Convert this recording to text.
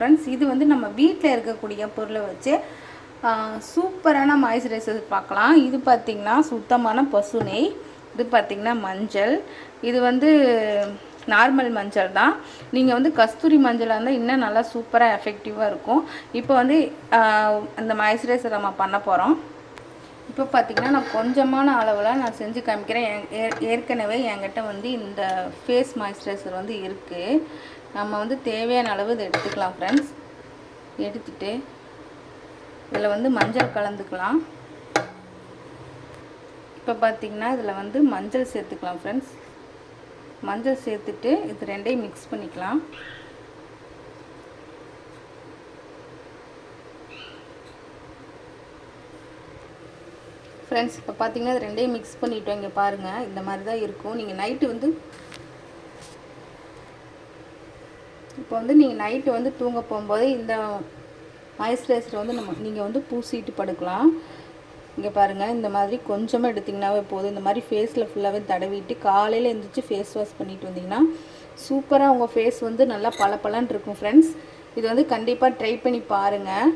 Friends இது வந்து நம்ம வீட்டில் இருக்கக்கூடிய பொருளை வச்சு சூப்பரான மாய்ஸ்சரைசர் பார்க்கலாம். இது பார்த்திங்கன்னா சுத்தமான பசு நெய் இது பார்த்திங்கன்னா மஞ்சள். இது வந்து நார்மல் மஞ்சள் தான். நீங்கள் வந்து கஸ்தூரி மஞ்சளாக இருந்தால் இன்னும் நல்லா சூப்பராக எஃபெக்டிவாக இருக்கும். இப்போ வந்து இந்த அந்த மாய்ஸ்சரைசர் நம்ம பண்ண போகிறோம் இப்போ பார்த்தீங்கன்னா நான் கொஞ்சமான அளவில் நான் செஞ்சு காமிக்கிறேன். ஏற்கனவே என்கிட்ட வந்து இந்த ஃபேஸ் மாய்ஸ்சரைசர் வந்து இருக்குது நம்ம வந்து தேவையான அளவு இதை எடுத்துக்கலாம் ஃப்ரெண்ட்ஸ் எடுத்துட்டு இதில் வந்து மஞ்சள் கலந்துக்கலாம். இப்போ பார்த்தீங்கன்னா இதில் வந்து மஞ்சள் சேர்த்துக்கலாம் ஃப்ரெண்ட்ஸ் மஞ்சள் சேர்த்துட்டு இது ரெண்டையும் மிக்ஸ் பண்ணிக்கலாம். ஃப்ரெண்ட்ஸ் இப்போ பார்த்தீங்கன்னா ரெண்டையும் மிக்ஸ் பண்ணிட்டோம் இங்கே பாருங்கள் இந்த மாதிரி தான் இருக்கும். நீங்கள் நைட்டு வந்து இப்போ வந்து நீங்கள் நைட்டு வந்து தூங்க போகும்போது இந்த மாய்ஸ்சரைசர் வந்து நம்ம நீங்கள் வந்து பூசிட்டு படுக்கலாம். இங்கே பாருங்கள் இந்த மாதிரி கொஞ்சமாக எடுத்திங்கனாவே போதும். இந்த மாதிரி ஃபேஸில் ஃபுல்லாகவே தடவிட்டு காலையில் எழுந்திரிச்சு ஃபேஸ் வாஷ் பண்ணிட்டு வந்தீங்கன்னா சூப்பராக உங்கள் ஃபேஸ் வந்து நல்லா பளபளன்னு இருக்கும் ஃப்ரெண்ட்ஸ் இது வந்து கண்டிப்பாக ட்ரை பண்ணி பாருங்கள்